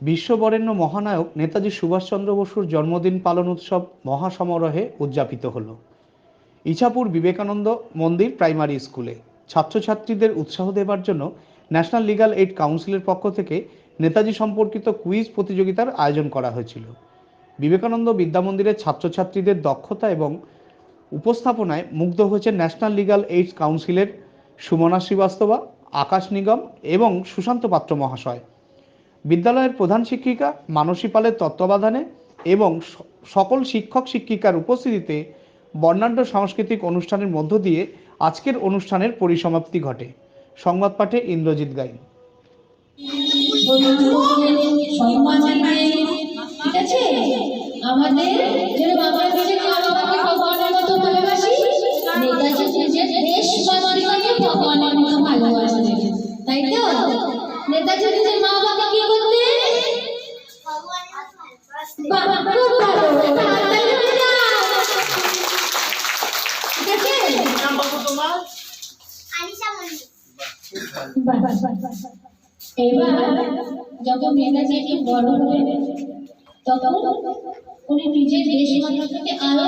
বিশ্ববরেণ্য মহানায়ক নেতাজি সুভাষচন্দ্র বসুর জন্মদিন পালন উৎসব মহাসমারোহে উদযাপিত হলো। ইছাপুর বিবেকানন্দ মন্দির প্রাইমারি স্কুলে ছাত্রছাত্রীদের উৎসাহ দেবার জন্য ন্যাশনাল লিগাল এইড কাউন্সিলের পক্ষ থেকে নেতাজি সম্পর্কিত কুইজ প্রতিযোগিতার আয়োজন করা হয়েছিল। বিবেকানন্দ বিদ্যামন্দিরের ছাত্রছাত্রীদের দক্ষতা এবং উপস্থাপনায় মুগ্ধ হয়েছে ন্যাশনাল লিগাল এইডস কাউন্সিলের সুমনা শ্রীবাস্তবা, আকাশ নিগম এবং সুশান্ত পাত্র মহাশয়। বিদ্যালয়ের প্রধান শিক্ষিকা মানসী পালের তত্ত্বাবধানে এবং সকল শিক্ষক শিক্ষিকার উপস্থিতিতে বর্ণাঢ্য সাংস্কৃতিক অনুষ্ঠানের মধ্য দিয়ে আজকের অনুষ্ঠানের পরিসমাপ্তি ঘটে। সংবাদ পাঠে ইন্দ্রজিৎ যেরকম নিজের মা এবার যখন নেতাজি যে বড় হয়ে তখন উনি নিজের দেশ আরও ভালোবাসা শুরু করলেন